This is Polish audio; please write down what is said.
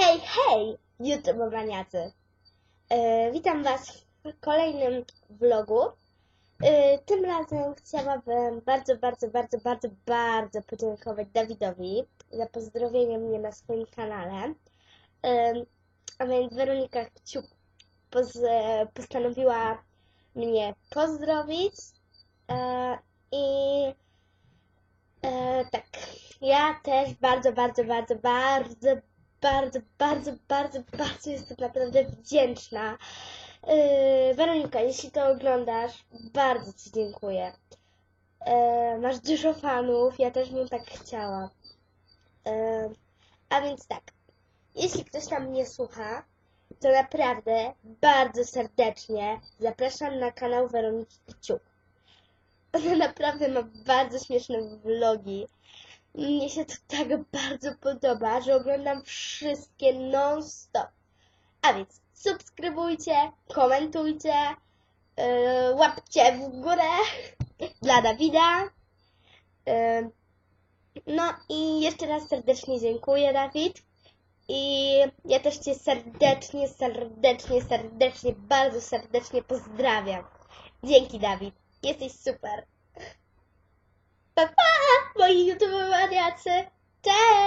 Hej, hej, YouTube maniacy! E, witam Was w kolejnym vlogu. E, tym razem chciałabym bardzo, bardzo, bardzo, bardzo, bardzo podziękować Dawidowi za pozdrowienie mnie na swoim kanale. E, a więc Weronika Kciuk postanowiła mnie pozdrowić i e, tak, ja też bardzo, bardzo, bardzo, bardzo, bardzo, bardzo, bardzo, bardzo jestem naprawdę wdzięczna. Yy, Weronika, jeśli to oglądasz, bardzo Ci dziękuję. Yy, masz dużo fanów, ja też bym tak chciała. Yy, a więc tak, jeśli ktoś tam mnie słucha, to naprawdę bardzo serdecznie zapraszam na kanał Weroniki Kciuk. Ona naprawdę ma bardzo śmieszne vlogi. Mnie się to tak bardzo podoba, że oglądam wszystkie non-stop. A więc subskrybujcie, komentujcie, yy, łapcie w górę dla Dawida. Yy, no i jeszcze raz serdecznie dziękuję, Dawid. I ja też Cię serdecznie, serdecznie, serdecznie, bardzo serdecznie pozdrawiam. Dzięki, Dawid. Jesteś super. Pa, pa, YouTube, hadi atse. Cześć!